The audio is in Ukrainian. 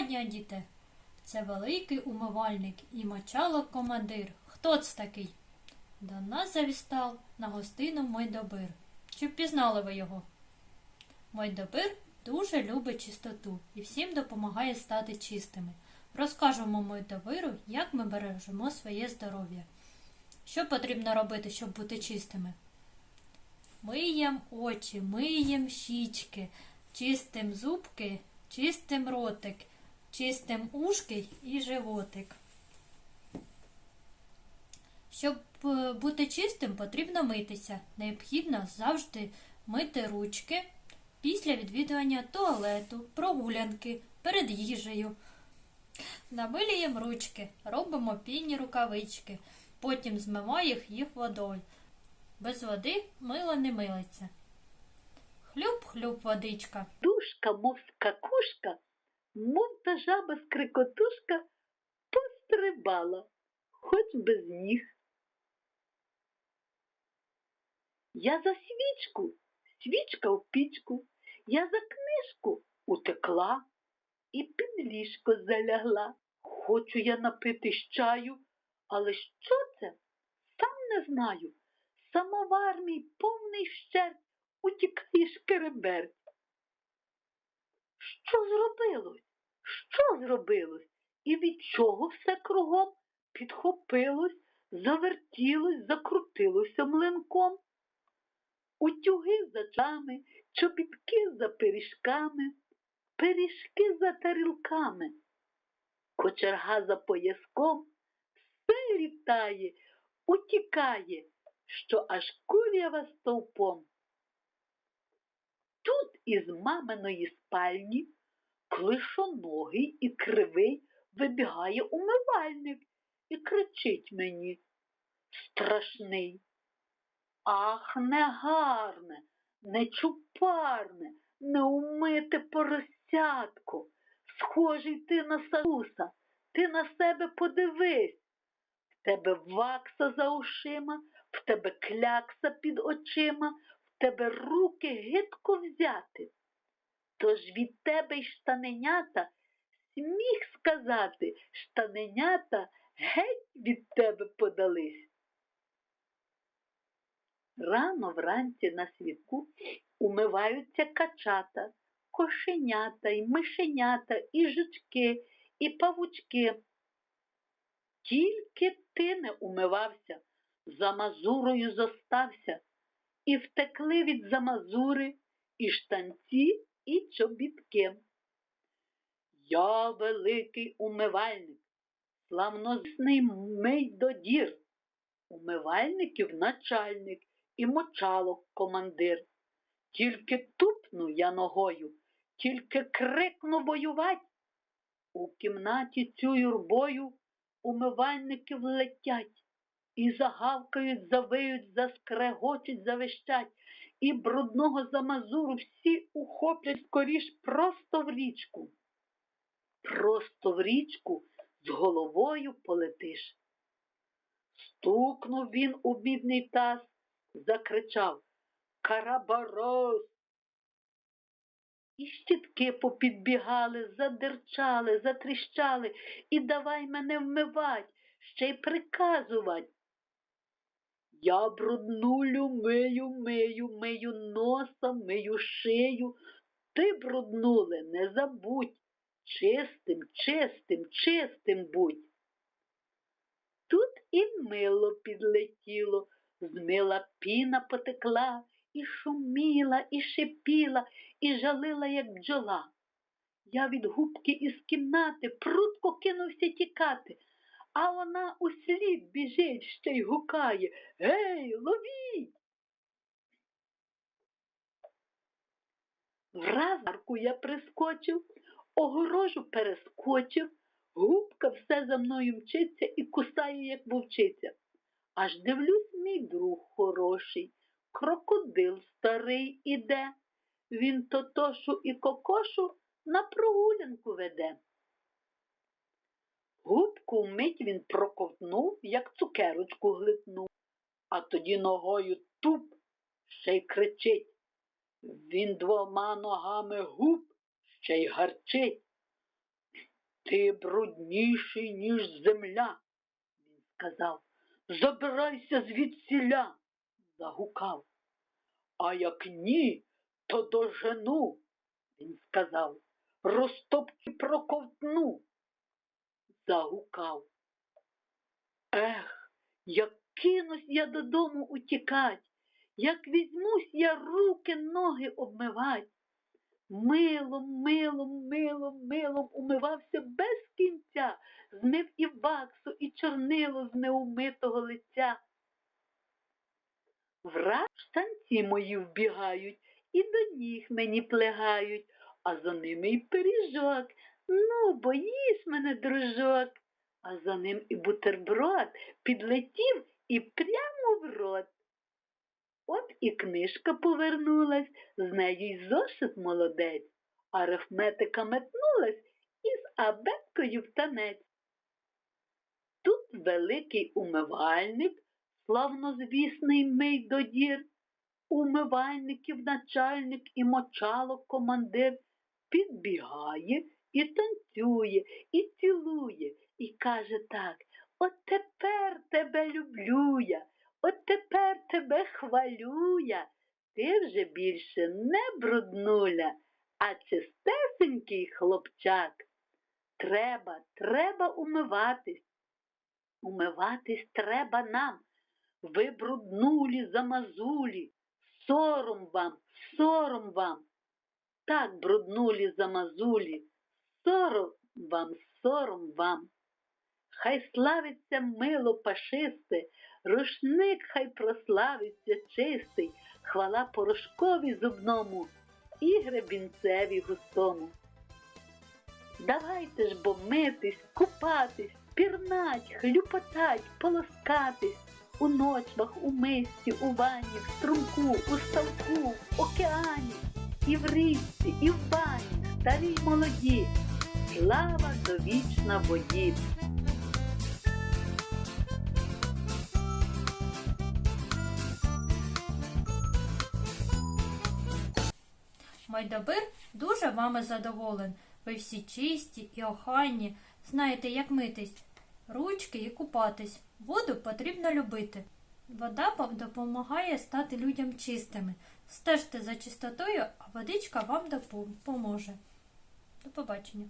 Доброго! Це великий умивальник і мочалок командир. Хто це такий? До нас завістав на гостину Мойдобир. Чи впізнали ви його? Мойдобир дуже любить чистоту і всім допомагає стати чистими. Розкажемо Мойдобиру, як ми бережемо своє здоров'я. Що потрібно робити, щоб бути чистими? Миєм очі, миєм щічки, чистим зубки, чистим ротик, чистим ушки і животик. Щоб е, бути чистим, потрібно митися. Необхідно завжди мити ручки після відвідування туалету, прогулянки, перед їжею. Намилюємо ручки, робимо пінні рукавички, потім змиваємо їх водою. Без води мило не милиться. Хлюп-хлюп водичка. Душка, мов скакушка, мов та жаба скрикотушка, пострибала, хоч без ніг. Я за свічку, свічка в пічку, я за книжку утекла і під ліжко залягла. Хочу я напитись чаю, але що це? Сам не знаю. Самовар мій повний вщерть, утікає шкереберть. Що зробилось? Що зробилось? І від чого все кругом підхопилось, завертілось, закрутилося млинком? Утюги за чами, чобітки за пиріжками, пиріжки за тарілками, кочерга за пояском, все літає, утікає, що аж курява стовпом. Тут із маминої спальні клишоногий і кривий вибігає умивальник і кричить мені страшний. Ах, негарне, нечупарне, неумите поросятко. Схожий ти на сауса, ти на себе подивись. В тебе вакса за ушима, в тебе клякса під очима, в тебе руки гидко взяти. Тож від тебе й штаненята, сміх сказати, штаненята геть від тебе подались. Рано вранці на світку умиваються качата, кошенята, і мишенята, і жучки, і павучки. Тільки ти не умивався, за мазурою зостався, і втекли від замазури і штанці, і чобітки. Я великий умивальник, славносний мейдодір, умивальників начальник і мочалок командир. Тільки тупну я ногою, тільки крикну воювать. У кімнаті цю юрбою умивальники влетять і загавкають, завиють, заскрегочуть, завищать, і брудного замазуру всі ухоплять скоріш просто в річку. Просто в річку з головою полетиш. Стукнув він у бідний таз, закричав Карабарос. І щітки попідбігали, задерчали, затріщали, і давай мене вмивать, ще й приказувать. Я бруднулю мию, мию, мию носа, мию шию. Ти, бруднуле, не забудь, чистим, чистим, чистим будь. Тут і мило підлетіло, з мила піна потекла, і шуміла, і шипіла, і жалила, як бджола. Я від губки із кімнати прутко кинувся тікати, а вона услід біжить, ще й гукає Гей, ловіть! Враз арку я прискочив, огорожу перескочив, губка все за мною мчиться і кусає, як вовчиця. Аж дивлюсь, мій друг хороший, крокодил старий іде. Він тотошу і кокошу на прогулянку веде. Губку вмить він проковтнув, як цукерочку глитнув, а тоді ногою туп ще й кричить. Він двома ногами губ ще й гарчить. Ти брудніший, ніж земля, він сказав. Забирайся звідсіля, загукав. А як ні, то дожену, він сказав. Розтопки проковтну, загукав. Ех, як кинусь я додому утікать, як візьмусь я руки, ноги обмивать. Милом, милом, милом, милом умивався без кінця, змив і ваксу, і чорнило з неумитого лиця. Враз штанці мої вбігають, і до ніг мені плегають, а за ними й пиріжок. Ну, боїш мене, дружок. А за ним і бутерброд підлетів і прямо в рот. От і книжка повернулась, з нею й зошит молодець, арифметика метнулась із абеткою в танець. Тут великий умивальник, славнозвісний мийдодір, умивальників начальник і мочалок командир підбігає і танцює, і цілує, і каже так, от тепер тебе люблю я. От тепер тебе хвалю я, ти вже більше не бруднуля, а чистесенький хлопчак. Треба, треба умиватись. Умиватись треба нам. Ви бруднулі замазулі. Сором вам, сором вам. Так бруднулі замазулі. Сором вам, сором вам. Хай славиться мило пашисте, рушник хай прославиться чистий, хвала порошкові зубному і гребінцеві густому. Давайте ж бо митись, купатись, пірнать, хлюпотать, полоскатись у ночвах, у мисті, у ванні, в струмку, у ставку, в океані, і в річці, і в бані, старі й молоді. Слава довічна воді. Майдабир дуже вами задоволен. Ви всі чисті і охайні, знаєте, як митись, ручки і купатись. Воду потрібно любити. Вода вам допомагає стати людям чистими. Стежте за чистотою, а водичка вам допоможе. До побачення.